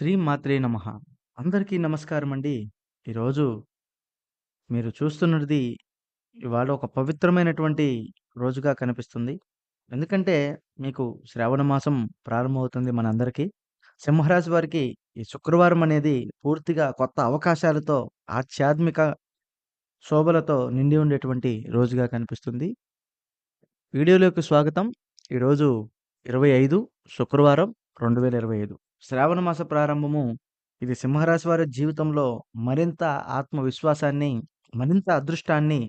శ్రీ మాత్రే నమః. అందరికీ నమస్కారం అండి ఈరోజు మీరు చూస్తున్నది ఇవాళ ఒక పవిత్రమైనటువంటి రోజుగా కనిపిస్తుంది. ఎందుకంటే మీకు శ్రావణ మాసం ప్రారంభమవుతుంది మనందరికీ. సింహరాశి వారికి ఈ శుక్రవారం అనేది పూర్తిగా కొత్త అవకాశాలతో, ఆధ్యాత్మిక శోభలతో నిండి ఉండేటువంటి రోజుగా కనిపిస్తుంది. వీడియోలోకి స్వాగతం. ఈరోజు 25 శుక్రవారం 2025. శ్రావణ మాస ప్రారంభము. ఇది సింహరాశి వారి జీవితంలో మరింత ఆత్మవిశ్వాసాన్ని, మరింత అదృష్టాన్ని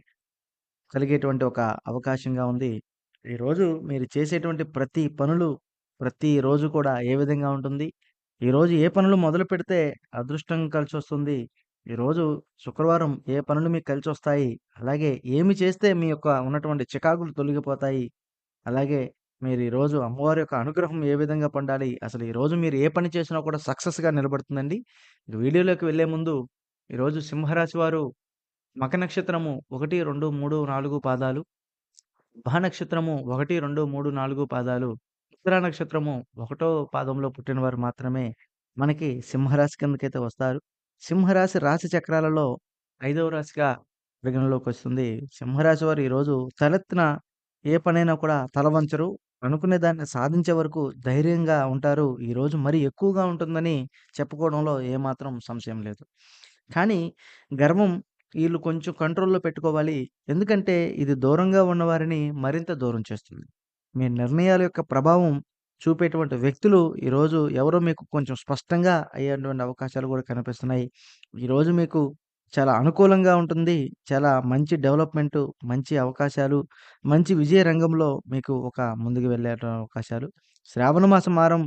కలిగేటువంటి ఒక అవకాశంగా ఉంది. ఈరోజు మీరు చేసేటువంటి ప్రతి పనులు, ప్రతి రోజు కూడా ఏ విధంగా ఉంటుంది? ఈరోజు ఏ పనులు మొదలుపెడితే అదృష్టం కలిసొస్తుంది? ఈరోజు శుక్రవారం ఏ పనులు మీకు కలిసి వస్తాయి అలాగే ఏమి చేస్తే మీ యొక్క ఉన్నటువంటి చికాకులు తొలగిపోతాయి? అలాగే మీరు ఈరోజు అమ్మవారి యొక్క అనుగ్రహం ఏ విధంగా పొందాలి? అసలు ఈరోజు మీరు ఏ పని చేసినా కూడా సక్సెస్‌గా నిలబడుతుందండి. ఇక వీడియోలోకి వెళ్ళే ముందు ఈరోజు సింహరాశి వారు మఖ నక్షత్రము 1, 2, 3, 4 పాదాలు. మహా నక్షత్రము 1, 2, 3, 4 పాదాలు. ఉత్తర నక్షత్రము ఒకటో పాదంలో పుట్టినవారు మాత్రమే మనకి సింహరాశి కిందకైతే వస్తారు. సింహరాశి రాశి చక్రాలలో ఐదవ రాశిగా పరిగణలోకొస్తుంది. సింహరాశి వారు ఈరోజు తలెత్తిన ఏ పనైనా కూడా తల వంచరు. అనుకునే దాన్ని సాధించే వరకు ధైర్యంగా ఉంటారు. ఈరోజు మరీ ఎక్కువగా ఉంటుందని చెప్పుకోవడంలో ఏమాత్రం సంశయం లేదు. కానీ గర్వం ఈళ్ళు కొంచెం కంట్రోల్‌లో పెట్టుకోవాలి. ఎందుకంటే ఇది దూరంగా ఉన్నవారిని మరింత దూరం చేస్తుంది. మీ నిర్ణయాల యొక్క ప్రభావం చూపేటువంటి వ్యక్తులు ఈరోజు ఎవరో మీకు కొంచెం స్పష్టంగా అయ్యేటువంటి అవకాశాలు కూడా కనిపిస్తున్నాయి. ఈరోజు మీకు చాలా అనుకూలంగా ఉంటుంది. చాలా మంచి డెవలప్‌మెంటు, మంచి అవకాశాలు, మంచి విజయ రంగంలో మీకు ఒక ముందుకు వెళ్ళే అవకాశాలు. శ్రావణ మాసం మారం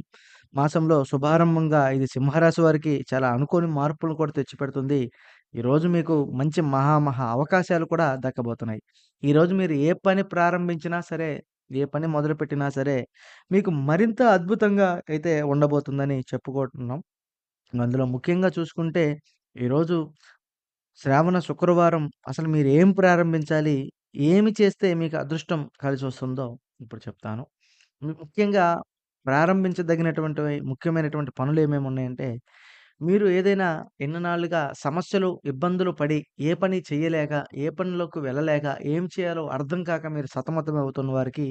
మాసంలో శుభారంభంగా ఇది సింహరాశి వారికి చాలా అనుకోని మార్పులు కూడా తెచ్చిపెడుతుంది. ఈరోజు మీకు మంచి మహా మహా అవకాశాలు కూడా దక్కబోతున్నాయి. ఈరోజు మీరు ఏ పని ప్రారంభించినా సరే, ఏ పని మొదలుపెట్టినా సరే, మీకు మరింత అద్భుతంగా అయితే ఉండబోతుందని చెప్పుకుంటున్నాం. అందులో ముఖ్యంగా చూసుకుంటే ఈరోజు శ్రావణ శుక్రవారం అసలు మీరు ఏం ప్రారంభించాలి? ఏమి చేస్తే మీకు అదృష్టం కలిసి వస్తుందో ఇప్పుడు చెప్తాను. ముఖ్యంగా ప్రారంభించదగినటువంటి ముఖ్యమైనటువంటి పనులు ఏమేమి ఉన్నాయంటే, మీరు ఏదైనా ఎన్ననాళ్ళుగా సమస్యలు, ఇబ్బందులు పడి ఏ పని చేయలేక, ఏ పనిలోకి వెళ్ళలేక, ఏం చేయాలో అర్థం కాక మీరు సతమతం అవుతున్న వారికి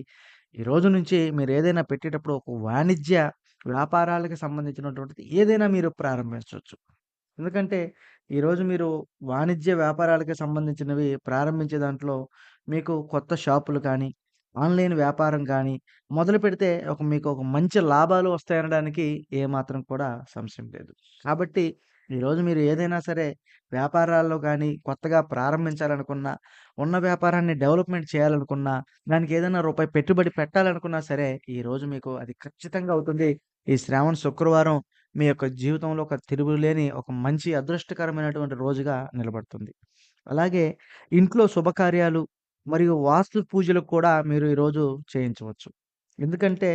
ఈ రోజు నుంచి మీరు ఏదైనా పెట్టేటప్పుడు ఒక వాణిజ్య వ్యాపారాలకు సంబంధించినటువంటిది ఏదైనా మీరు ప్రారంభించవచ్చు ఎందుకంటే ఈరోజు మీరు వాణిజ్య వ్యాపారాలకు సంబంధించినవి ప్రారంభించే దాంట్లో మీకు కొత్త షాపులు కానీ, ఆన్‌లైన్ వ్యాపారం కానీ మొదలుపెడితే ఒక మీకు ఒక మంచి లాభాలు వస్తాయనడానికి ఏమాత్రం కూడా సంశయం లేదు. కాబట్టి ఈరోజు మీరు ఏదైనా సరే వ్యాపారాల్లో కానీ కొత్తగా ప్రారంభించాలనుకున్నా, ఉన్న వ్యాపారాన్ని డెవలప్‌మెంట్ చేయాలనుకున్నా, దానికి ఏదైనా రూపాయి పెట్టుబడి పెట్టాలనుకున్నా సరే, ఈరోజు మీకు అది ఖచ్చితంగా అవుతుంది. ఈ శ్రావణ శుక్రవారం మీ యొక్క జీవితంలో ఒక తిరుగులేని ఒక మంచి అదృష్టకరమైనటువంటి రోజుగా నిలబడుతుంది. అలాగే ఇంట్లో శుభకార్యాలు మరియు వాస్తు పూజలు కూడా మీరు ఈరోజు చేయించవచ్చు. ఎందుకంటే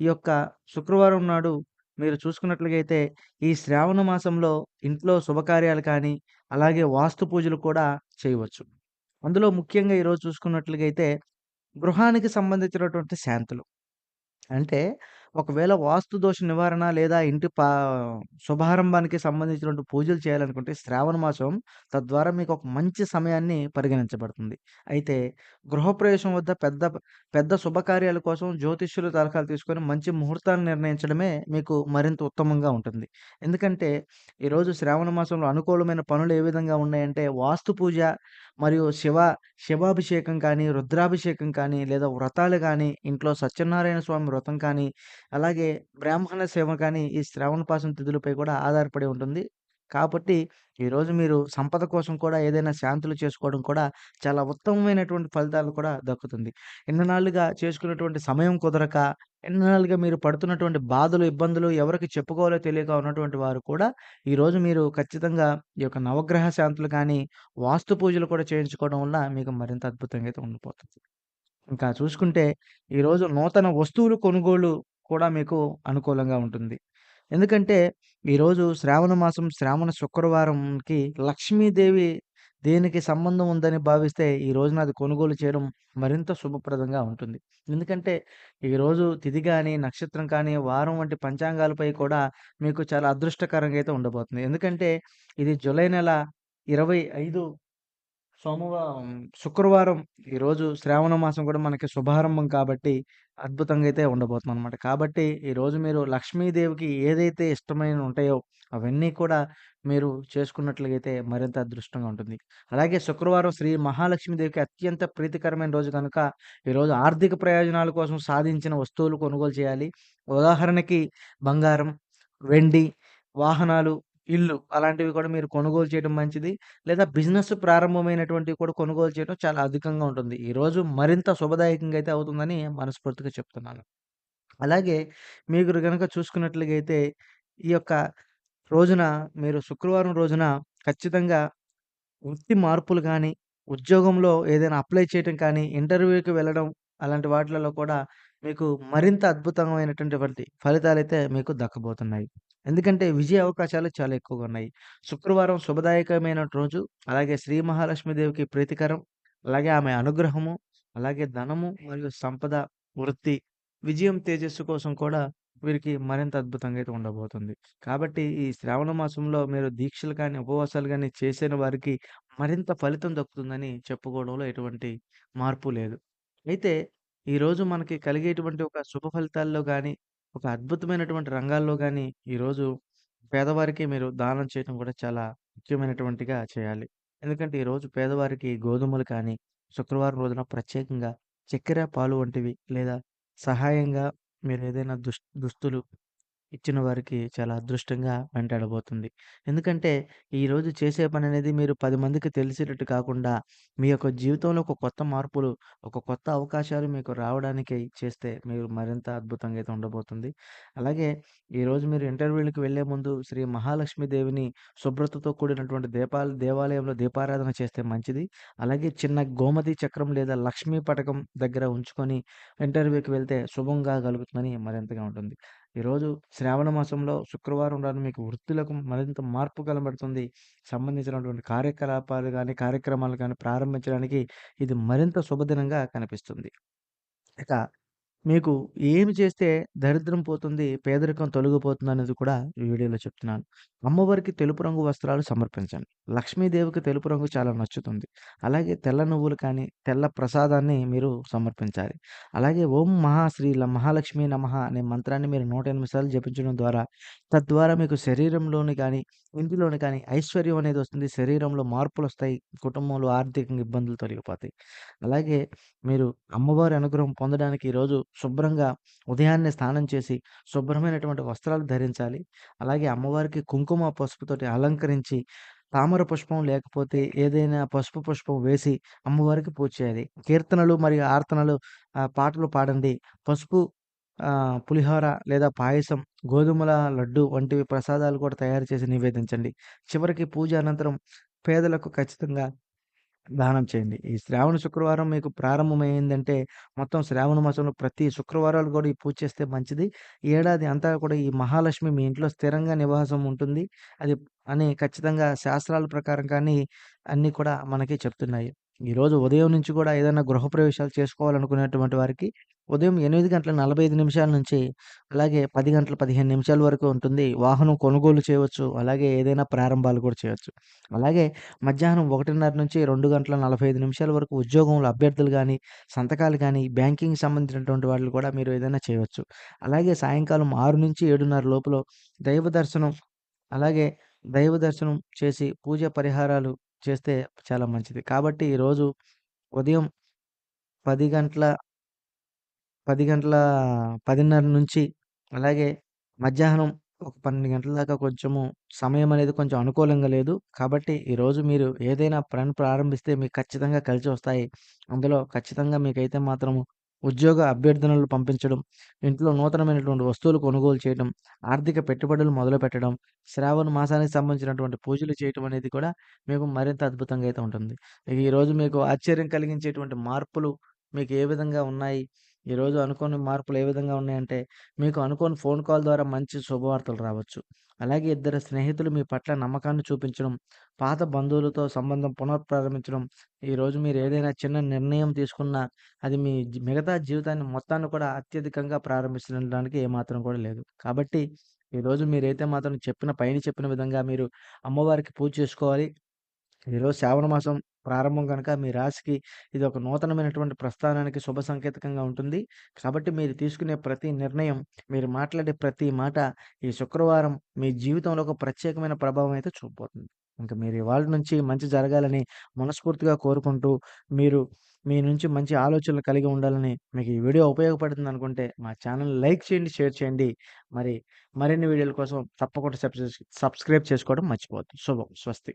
ఈ యొక్క శుక్రవారం నాడు మీరు చూసుకున్నట్లయితే ఈ శ్రావణ మాసంలో ఇంట్లో శుభకార్యాలు కానీ, అలాగే వాస్తు పూజలు కూడా చేయవచ్చు. అందులో ముఖ్యంగా ఈరోజు చూసుకున్నట్లయితే గృహానికి సంబంధించినటువంటి శాంతులు. అంటే ఒకవేళ వాస్తు దోష నివారణ లేదా ఇంటి పా శుభారంభానికి సంబంధించినటువంటి పూజలు చేయాలనుకుంటే శ్రావణ మాసం తద్వారా మీకు ఒక మంచి సమయాన్ని పరిగణించబడుతుంది. అయితే గృహప్రవేశం వద్ద పెద్ద పెద్ద శుభకార్యాల కోసం జ్యోతిష్యుల తలకాలు తీసుకొని మంచి ముహూర్తాన్ని నిర్ణయించడమే మీకు మరింత ఉత్తమంగా ఉంటుంది. ఎందుకంటే ఈరోజు శ్రావణ మాసంలో అనుకూలమైన పనులు ఏ విధంగా ఉన్నాయంటే వాస్తు పూజ మరియు శివ శివాభిషేకం కానీ, రుద్రాభిషేకం కానీ, లేదా వ్రతాలు కానీ ఇంట్లో సత్యనారాయణ స్వామి వ్రతం కానీ, అలాగే బ్రాహ్మణ సేవ కానీ ఈ శ్రావణ మాసం తిథులపై కూడా ఆధారపడి ఉంటుంది. కాబట్టి ఈరోజు మీరు సంపద కోసం కూడా ఏదైనా శాంతులు చేసుకోవడం కూడా చాలా ఉత్తమమైనటువంటి ఫలితాలు కూడా దక్కుతుంది. ఎన్ననాళ్ళుగా చేసుకున్నటువంటి సమయం కుదరక, ఎన్నాళ్ళుగా మీరు పడుతున్నటువంటి బాధలు, ఇబ్బందులు ఎవరికి చెప్పుకోవాలో తెలియక ఉన్నటువంటి వారు కూడా ఈరోజు మీరు ఖచ్చితంగా ఈ యొక్క నవగ్రహ శాంతులు కానీ, వాస్తు పూజలు కూడా చేయించుకోవడం వల్ల మీకు మరింత అద్భుతంగా అయితే ఉండిపోతుంది. ఇంకా చూసుకుంటే ఈరోజు నూతన వస్తువులు కొనుగోలు కూడా మీకు అనుకూలంగా ఉంటుంది. ఎందుకంటే ఈరోజు శ్రావణ మాసం శ్రావణ శుక్రవారంకి లక్ష్మీదేవి దేనికి సంబంధం ఉందని భావిస్తే ఈ రోజున అది కొనుగోలు చేయడం మరింత శుభప్రదంగా ఉంటుంది. ఎందుకంటే ఈరోజు తిథి కానీ నక్షత్రం కానీ, వారం వంటి పంచాంగాలపై కూడా మీకు చాలా అదృష్టకరంగా అయితే ఉండబోతుంది. ఎందుకంటే ఇది జూలై నెల 25 సోమవారం శుక్రవారం ఈరోజు శ్రావణ మాసం కూడా మనకి శుభారంభం కాబట్టి అద్భుతంగా అయితే ఉండబోతుందనమాట. కాబట్టి ఈరోజు మీరు లక్ష్మీదేవికి ఏదైతే ఇష్టమైనవి ఉంటాయో అవన్నీ కూడా మీరు చేసుకున్నట్లయితే మరింత అదృష్టంగా ఉంటుంది. అలాగే శుక్రవారం శ్రీ మహాలక్ష్మీదేవికి అత్యంత ప్రీతికరమైన రోజు కనుక ఈరోజు ఆర్థిక ప్రయోజనాల కోసం సాధించిన వస్తువులు కొనుగోలు చేయాలి. ఉదాహరణకి బంగారం, వెండి, వాహనాలు, ఇల్లు అలాంటివి కూడా మీరు కొనుగోలు చేయడం మంచిది. లేదా బిజినెస్ ప్రారంభమైనటువంటివి కూడా కొనుగోలు చేయడం చాలా అధికంగా ఉంటుంది. ఈరోజు మరింత శుభదాయకంగా అయితే అవుతుందని మనస్ఫూర్తిగా చెప్తున్నాను. అలాగే మీరు కనుక చూసుకున్నట్లయితే ఈ యొక్క రోజున మీరు శుక్రవారం రోజున ఖచ్చితంగా వృత్తి మార్పులు కానీ ఉద్యోగంలో ఏదైనా అప్లై చేయటం కానీ, ఇంటర్వ్యూకి వెళ్ళడం అలాంటి వాటిలలో కూడా మీకు మరింత అద్భుతమైనటువంటి ఫలితాలు అయితే మీకు దక్కబోతున్నాయి. ఎందుకంటే విజయ అవకాశాలు చాలా ఎక్కువగా ఉన్నాయి. శుక్రవారం శుభదాయకమైన రోజు. అలాగే శ్రీ మహాలక్ష్మీదేవికి ప్రీతికరం. అలాగే ఆమె అనుగ్రహము, అలాగే ధనము మరియు సంపద, వృత్తి, విజయం, తేజస్సు కోసం కూడా వీరికి మరింత అద్భుతంగా అయితే ఉండబోతుంది. కాబట్టి ఈ శ్రావణ మాసంలో మీరు దీక్షలు కానీ, ఉపవాసాలు గాని చేసిన వారికి మరింత ఫలితం దక్కుతుందని చెప్పుకోవడంలో ఎటువంటి మార్పు లేదు. అయితే ఈరోజు మనకి కలిగేటువంటి ఒక శుభ ఫలితాల్లో గాని, ఒక అద్భుతమైనటువంటి రంగాల్లో గాని ఈరోజు పేదవారికి మీరు దానం చేయడం కూడా చాలా ముఖ్యమైనటువంటిగా చేయాలి. ఎందుకంటే ఈరోజు పేదవారికి గోధుమలు కానీ, శుక్రవారం రోజున ప్రత్యేకంగా చక్కెర, పాలు వంటివి లేదా సహాయంగా మీరేదైనా దుస్ దుస్తులు ఇచ్చిన వారికి చాలా అదృష్టంగా వెంటాడబోతుంది. ఎందుకంటే ఈరోజు చేసే పని అనేది మీరు 10 మందికి తెలిసేటట్టు కాకుండా, మీ యొక్క జీవితంలో ఒక కొత్త మార్పులు, ఒక కొత్త అవకాశాలు మీకు రావడానికి చేస్తే మీరు మరింత అద్భుతంగా అయితే ఉండబోతుంది. అలాగే ఈరోజు మీరు ఇంటర్వ్యూలకి వెళ్ళే ముందు శ్రీ మహాలక్ష్మి దేవిని శుభ్రతతో కూడినటువంటి దీపాలు దేవాలయంలో దీపారాధన చేస్తే మంచిది. అలాగే చిన్న గోమతి చక్రం లేదా లక్ష్మీ పటకం దగ్గర ఉంచుకొని ఇంటర్వ్యూకి వెళ్తే శుభంగా కలుగుతుందని మరింతగా ఉంటుంది. ఈరోజు శ్రావణ మాసంలో శుక్రవారం రాను మీకు వృత్తులకు మరింత మార్పు కనబడుతుంది. సంబంధించినటువంటి కార్యకలాపాలు కానీ కార్యక్రమాలు కానీ ప్రారంభించడానికి ఇది మరింత శుభదినంగా కనిపిస్తుంది. ఇక మీకు ఏమి చేస్తే దరిద్రం పోతుంది, పేదరికం తొలగిపోతుందనేది కూడా ఈ వీడియోలో చెప్తున్నాను. అమ్మవారికి తెలుపు రంగు వస్త్రాలు సమర్పించండి. లక్ష్మీదేవికి తెలుపు రంగు చాలా నచ్చుతుంది. అలాగే తెల్ల నువ్వులు కానీ, తెల్ల ప్రసాదాన్ని మీరు సమర్పించాలి. అలాగే ఓం మహా శ్రీ ల మహాలక్ష్మీ నమః అనే మంత్రాన్ని మీరు 108 సార్లు జపించడం ద్వారా, తద్వారా మీకు శరీరంలోని కానీ, ఇంటిలోని కానీ ఐశ్వర్యం అనేది వస్తుంది. శరీరంలో మార్పులొస్తాయి. కుటుంబంలో ఆర్థికంగా ఇబ్బందులు తొలగిపోతాయి. అలాగే మీరు అమ్మవారి అనుగ్రహం పొందడానికి ఈరోజు శుభ్రంగా ఉదయాన్నే స్నానం చేసి, శుభ్రమైనటువంటి వస్త్రాలు ధరించాలి. అలాగే అమ్మవారికి కుంకుమ, పసుపుతోటి అలంకరించి, తామర పుష్పం లేకపోతే ఏదైనా పసుపు పుష్పం వేసి అమ్మవారికి పూజ చేయాలి. కీర్తనలు మరియు ఆర్తనలు పాటలు పాడండి. పసుపు పులిహోర లేదా పాయసం, గోధుమల లడ్డు వంటివి ప్రసాదాలు కూడా తయారు చేసి నివేదించండి. చివరికి పూజ అనంతరం పేదలకు ఖచ్చితంగా దానం చేయండి. ఈ శ్రావణ శుక్రవారం మీకు ప్రారంభమైందంటే మొత్తం శ్రావణ మాసంలో ప్రతి శుక్రవారాలు కూడా ఈ పూజ చేస్తే మంచిది. ఏడాది అంతా కూడా ఈ మహాలక్ష్మి మీ ఇంట్లో స్థిరంగా నివాసం ఉంటుంది. అది అని ఖచ్చితంగా శాస్త్రాల ప్రకారం కానీ అన్నీ కూడా మనకి చెప్తున్నాయి. ఈరోజు ఉదయం నుంచి కూడా ఏదైనా గృహప్రవేశాలు చేసుకోవాలనుకునేటువంటి వారికి ఉదయం 8:45 నిమిషాల నుంచి అలాగే 10:15 నిమిషాల వరకు ఉంటుంది. వాహనం కొనుగోలు చేయవచ్చు. అలాగే ఏదైనా ప్రారంభాలు కూడా చేయవచ్చు అలాగే మధ్యాహ్నం 1:30 నుంచి 2:45 నిమిషాల వరకు ఉద్యోగంలో అభ్యర్థులు కానీ సంతకాలు కానీ బ్యాంకింగ్ సంబంధించినటువంటి వాళ్ళు కూడా మీరు ఏదైనా చేయవచ్చు. అలాగే సాయంకాలం 6-7:30 లోపల దైవ దర్శనం, అలాగే దైవ దర్శనం చేసి పూజ పరిహారాలు చేస్తే చాలా మంచిది. కాబట్టి ఈరోజు ఉదయం పది గంటల పది గంటల పదిన్నర నుంచి అలాగే మధ్యాహ్నం ఒక 12 గంటల దాకా కొంచెము సమయం అనేది కొంచెం అనుకూలంగా లేదు. కాబట్టి ఈరోజు మీరు ఏదైనా పని ప్రారంభిస్తే మీకు ఖచ్చితంగా కలిసి వస్తాయి అందులో ఖచ్చితంగా మీకైతే మాత్రము ఉద్యోగ అభ్యర్థనలు పంపించడం, ఇంట్లో నూతనమైనటువంటి వస్తువులు కొనుగోలు చేయడం, ఆర్థిక పెట్టుబడులు మొదలుపెట్టడం, శ్రావణ మాసానికి సంబంధించినటువంటి పూజలు చేయటం అనేది కూడా మీకు మరింత అద్భుతంగా అయితే ఉంటుంది. ఇక ఈరోజు మీకు ఆశ్చర్యం కలిగించేటువంటి మార్పులు మీకు ఏ విధంగా ఉన్నాయి? ఈరోజు అనుకోని మార్పులు ఏ విధంగా ఉన్నాయంటే, మీకు అనుకోని ఫోన్ కాల్ ద్వారా మంచి శుభవార్తలు రావచ్చు. అలాగే ఇద్దరు స్నేహితులు మీ పట్ల నమ్మకాన్ని చూపించడం, పాత బంధువులతో సంబంధం పునఃప్రారంభించడం, ఈరోజు మీరు ఏదైనా చిన్న నిర్ణయం తీసుకున్నా, అది మీ మిగతా జీవితాన్ని మొత్తాన్ని కూడా అత్యధికంగా ప్రారంభించడానికి ఏమాత్రం కూడా లేదు. కాబట్టి ఈరోజు మీరైతే మాత్రం చెప్పిన పైన చెప్పిన విధంగా మీరు అమ్మవారికి పూజ చేసుకోవాలి. ఈరోజు శ్రావణ మాసం ప్రారంభం కనుక మీ రాశికి ఇది ఒక నూతనమైనటువంటి ప్రస్థానానికి శుభ సంకేతకంగా ఉంటుంది. కాబట్టి మీరు తీసుకునే ప్రతి నిర్ణయం, మీరు మాట్లాడే ప్రతి మాట ఈ శుక్రవారం మీ జీవితంలో ఒక ప్రత్యేకమైన ప్రభావం అయితే చూపబోతుంది. ఇంకా మీరు ఇవాళ నుంచి మంచి జరగాలని మనస్ఫూర్తిగా కోరుకుంటూ, మీరు మీ నుంచి మంచి ఆలోచనలు కలిగి ఉండాలని, మీకు ఈ వీడియో ఉపయోగపడుతుంది అనుకుంటే మా ఛానల్ లైక్ చేయండి, షేర్ చేయండి. మరి మరిన్ని వీడియోల కోసం తప్పకుండా సబ్స్క్రైబ్ చేసుకోవడం మర్చిపోవద్దు. శుభం. స్వస్తి.